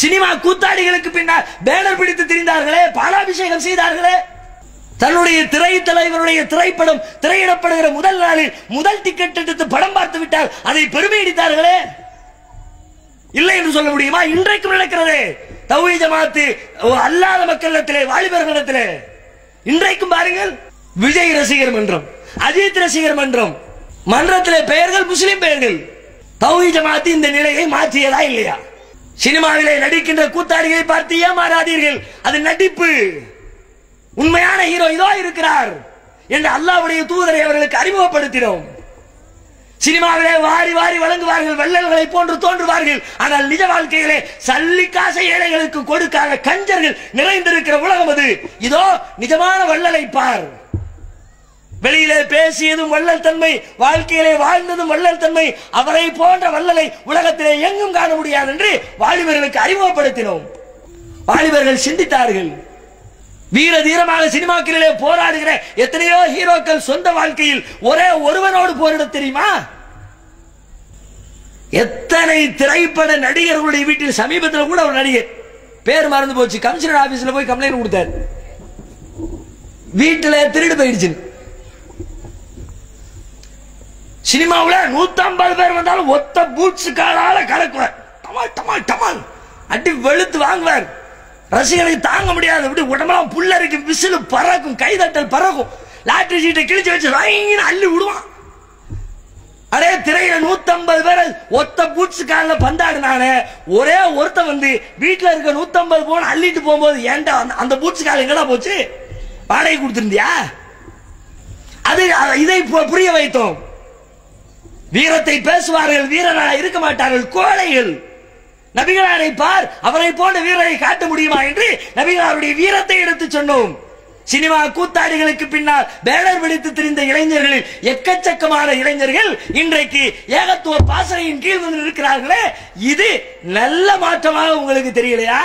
Cinema கூத்தாடிகளுக்கு பின்னால் banner பிடித்து திரிந்தார்களே பாலாபிஷேகம் செய்தார்களே. தன்னுடைய திரை தலைவருடைய திரைப்படம் திரையிடப்படுகிற முதல் நாளில் முதல் டிக்கெட் எடுத்து படம் பார்த்து விட்டால் அதை பெருமை அடித்தார்களே. இல்லை என்று சொல்ல முடியுமா? இன்றைக்கும் நடக்கிறது. தௌஹி ஜமாத்து அல்லாத மக்களிடத்திலே வாலிபர்களிடத்திலே. இன்றைக்கும் பாருங்கள் விஜய் ரசிகர் மன்றம் அஜித் ரசிகர் மன்றம் மன்றத்திலே பெயர்கள் முஸ்லிம் பெயர்கள். தௌஹி ஜமாத்து இந்த நிலையை மாற்றியதா இல்லையா? சினிமாவிலே நடிக்கின்ற கூத்தாடிகளை பார்த்து ஏமாறாதீர்கள். அது நடிப்பு. உண்மையான ஹீரோ இதோ இருக்கிறார் என்று அல்லாவுடைய தூதரை அவர்களுக்கு அறிமுகப்படுத்தினோம். சினிமாவிலே வாரி வாரி வழங்குவார்கள் வெள்ளல்களை போன்று தோன்றுவார்கள். ஆனால் நிஜ வாழ்க்கையிலே சல்லிக்காச ஏழைகளுக்கு கொடுக்காத கஞ்சர்கள் நிறைந்திருக்கிற உலகம் அது. இதோ நிஜமான வள்ளலை பார். வெளியிலே பேசியதும் வள்ளல் தன்மை வாழ்க்கையிலே வாழ்ந்ததும் வள்ளல் தன்மை அவரை போன்ற வள்ளலை உலகத்திலே எங்கும் காண முடியாது என்று வாலிபர்களுக்கு அறிமுகப்படுத்தினோம். வாலிபர்கள் சிந்தித்தார்கள். வீர தீரமாக சினிமாக்களிலே போராடுகிற எத்தனையோ ஹீரோக்கள் சொந்த வாழ்க்கையில் ஒரே ஒருவனோடு போரிட தெரியுமா? எத்தனை திரைப்பட நடிகர்களுடைய வீட்டில் சமீபத்தில் கூட ஒரு நடிகர் பேர் மறந்து போச்சு. கமிஷனர் ஆபீஸ்ல போய் கம்ப்ளைண்ட் கொடுத்தார். வீட்டில் திருடு போயிடுச்சு சினிமாவில் நூத்தம்பது பேர் வந்தாலும் ஒத்த பூட்ஸ் காலால கலக்குவார் டமால் டமால் டமால். அடி வெளுத்து வாங்குவார் ரசிகனுக்கு தாங்க முடியாது. அப்படி உடம்பெல்லாம் புல்லரிக்கும் விசிலு பறக்கும் கைதட்டல் பறக்கும். லாட்டரி சீட்டை கிழிச்சு வச்சு வாங்கின்னு அள்ளி விடுவான். அடே திரையில நூத்தம்பது பேர் ஒத்த பூட்ஸ் காலில் பந்தாடு நானு ஒரே ஒருத்த வந்து வீட்டில் இருக்க நூத்தம்பது போன அள்ளிட்டு போகும்போது ஏன்டா அந்த- பூட்ஸ் கால் எங்கடா போச்சு? வாடகை கொடுத்துருந்தியா? அது இதை பு- புரிய வைத்தோம். வீரத்தை பேசுவார்கள் வீரராக இருக்க மாட்டார்கள் கோழைகள். நபிகளாரை பார் அவரை போன்ற வீரரை காட்ட முடியுமா என்று நபிகளாருடைய வீரத்தை எடுத்து சொன்னோம். சினிமா கூத்தாடிகளுக்கு பின்னால் பேனர் பிடித்து திரிந்த இளைஞர்களில் எக்கச்சக்கமான இளைஞர்கள் இன்றைக்கு ஏகத்துவ பாசனையின் கீழ் வந்து இருக்கிறார்களே இது நல்ல மாற்றமாக உங்களுக்கு தெரியலையா?